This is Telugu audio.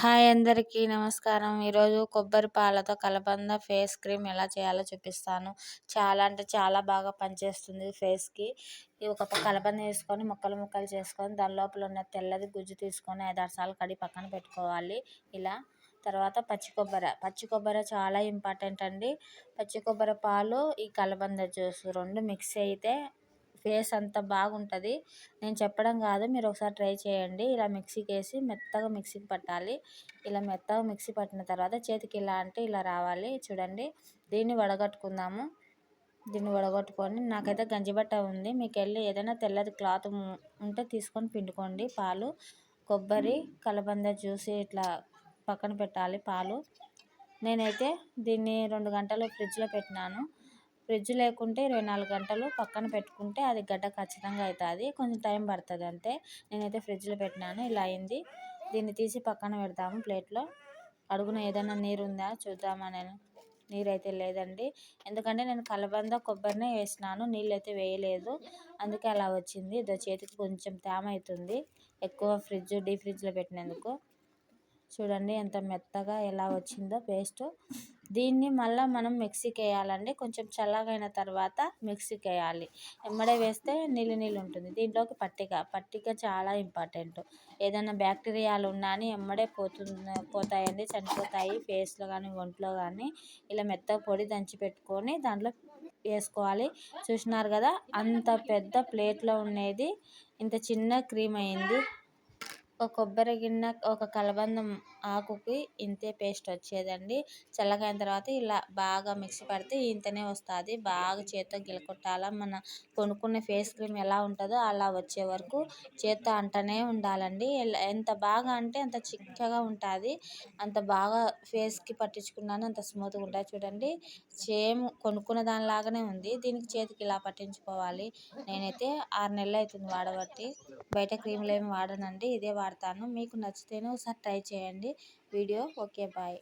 హాయ్ అందరికీ నమస్కారం. ఈరోజు కొబ్బరి పాలతో కలబంద ఫేస్ క్రీమ్ ఎలా చేయాలో చూపిస్తాను. చాలా అంటే చాలా బాగా పనిచేస్తుంది ఫేస్కి. ఒక కలబంద వేసుకొని ముక్కలు ముక్కలు చేసుకొని దాని లోపల ఉన్న తెల్లది గుజ్జు తీసుకొని ఐదారు సార్లు కడి పక్కన పెట్టుకోవాలి ఇలా. తర్వాత పచ్చి కొబ్బరి. పచ్చి కొబ్బరి చాలా ఇంపార్టెంట్ అండి. పచ్చి కొబ్బరి పాలు ఈ కలబంద జ్యూస్ రెండు మిక్స్ అయితే ఫేస్ అంత బాగుంటుంది. నేను చెప్పడం కాదు మీరు ఒకసారి ట్రై చేయండి. ఇలా మిక్సీకి వేసి మెత్తగా మిక్సీకి పట్టాలి. ఇలా మెత్తగా మిక్సీ పట్టిన తర్వాత చేతికి ఇలా అంటే ఇలా రావాలి. చూడండి దీన్ని వడగట్టుకుందాము. దీన్ని వడగట్టుకొని నాకైతే గంజిబట్ట ఉంది. మీకు వెళ్ళి ఏదైనా తెల్లది క్లాత్ ఉంటే తీసుకొని పిండుకోండి. పాలు కొబ్బరి కలబంద జ్యూస్ ఇట్లా పక్కన పెట్టాలి పాలు. నేనైతే దీన్ని రెండు గంటలు ఫ్రిడ్జ్లో పెట్టినాను. ఫ్రిడ్జ్ లేకుంటే ఇరవై నాలుగు గంటలు పక్కన పెట్టుకుంటే అది గడ్డ ఖచ్చితంగా అవుతుంది కొంచెం టైం పడుతుంది అంతే. నేనైతే ఫ్రిడ్జ్లో పెట్టినాను. ఇలా అయింది. దీన్ని తీసి పక్కన పెడతాము ప్లేట్లో. అడుగున ఏదైనా నీరు ఉందా చూద్దామని నీరు అయితే లేదండి. ఎందుకంటే నేను కలబంద కొబ్బరినే వేసినాను. నీళ్ళు అయితే వేయలేదు. అందుకే అలా వచ్చింది. ఇదో చేతికి కొంచెం తేమ అవుతుంది ఎక్కువ ఫ్రిడ్జ్ డీ ఫ్రిడ్జ్లో పెట్టినందుకు. చూడండి ఎంత మెత్తగా ఎలా వచ్చిందో పేస్ట్. దీన్ని మళ్ళీ మనం మిక్సీకి వేయాలండి కొంచెం చల్లగైన తర్వాత మిక్సీకి వేయాలి ఎమ్మడే వేస్తే నీళ్ళు నీళ్ళు ఉంటుంది. దీంట్లోకి పట్టిక. పట్టిక చాలా ఇంపార్టెంట్. ఏదైనా బ్యాక్టీరియాలు ఉన్నా అని ఎమ్మడే పోతుంది పోతాయండి. చనిపోతాయి. ఫేస్లో కానీ ఒంట్లో కానీ ఇలా మెత్తగా పొడి దంచి పెట్టుకొని దాంట్లో వేసుకోవాలి. చూసినారు కదా? అంత పెద్ద ప్లేట్లో ఉండేది. ఇంత చిన్న క్రీమ్ అయింది. ఒక కొబ్బరి గిన్నె ఒక కలబంద ఆకుకి ఇంతే పేస్ట్ వచ్చేదండి. చల్లగైన తర్వాత ఇలా బాగా మిక్సీ పడితే ఇంతనే వస్తుంది. బాగా చేత్తో గిలకొట్టాల. మన కొనుక్కునే ఫేస్ క్రీమ్ ఎలా ఉంటుందో అలా వచ్చే వరకు చేత్తో అంటనే ఉండాలండి. ఎంత బాగా అంటే అంత చిక్కగా ఉంటుంది. అంత బాగా ఫేస్కి పట్టించుకున్నాను అంత స్మూత్గా ఉంటుంది చూడండి. సేమ్ కొనుక్కున్న దానిలాగానే ఉంది. దీనికి చేతికి ఇలా పట్టించుకోవాలి. నేనైతే ఆరు నెలలు అవుతుంది వాడబట్టి. బయట క్రీమ్లు ఏమి వాడనండి. ఇదే వాడతాను మీకు నచ్చితేనే ఒకసారి ట్రై చేయండి. Video okay bye.